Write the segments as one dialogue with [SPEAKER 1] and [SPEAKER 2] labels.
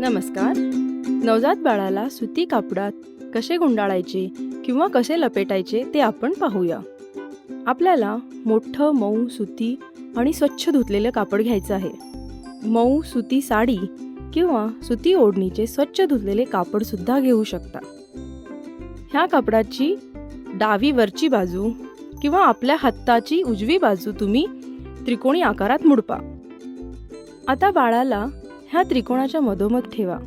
[SPEAKER 1] नमस्कार. नवजात बाळाला सुती कापडात कसे गुंडाळायचे किंवा कसे लपेटायचे ते आपण पाहूया. आपल्याला मोठं मऊ सुती आणि स्वच्छ धुतलेलं कापड घ्यायचं आहे. मऊ सुती साडी किंवा सुती ओढणीचे स्वच्छ धुतलेले कापडसुद्धा घेऊ शकता. ह्या कापडाची डावी वरची बाजू किंवा आपल्या हाताची उजवी बाजू तुम्ही त्रिकोणी आकारात मुडपा. आता बाळाला ह्या त्रिकोणाच्या मधोमध ठेवा.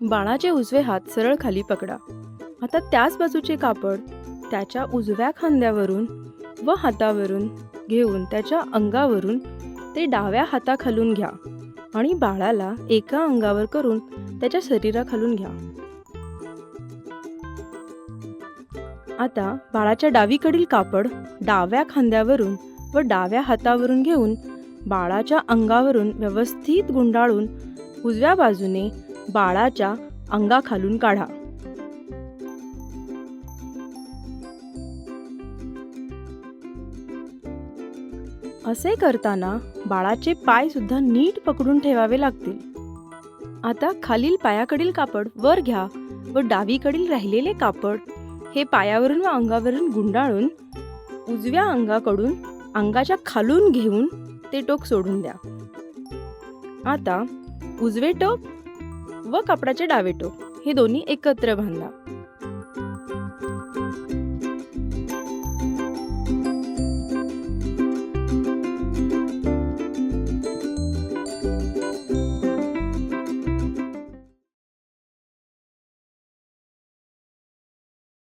[SPEAKER 1] बाळाचे उजवे हात सरळ खाली पकडा. आता त्याच बाजूचे कापड त्याच्या उजव्या खांद्यावरून व हातावरून घेऊन त्याच्या अंगावरून ते डाव्या हाताखालून घ्या आणि बाळाला एका अंगावर करून त्याच्या शरीराखालून घ्या. आता बाळाच्या डावीकडील कापड डाव्या खांद्यावरून व डाव्या हातावरून घेऊन बाळाच्या अंगावरून व्यवस्थित गुंडाळून उजव्या बाजूने बाळाच्या अंगाखालून काढा. असे करताना बाळाचे पाय सुद्धा नीट पकडून ठेवावे लागतील. आता खालील पायाकडील कापड वर घ्या व डावीकडील राहिलेले कापड हे पायावरून व अंगावरून गुंडाळून उजव्या अंगाकडून अंगाच्या खालून घेऊन ते टोक सोडून द्या. आता उजवे टोक व कापडाचे डावे टोक हे दोन्ही एकत्र बांधा.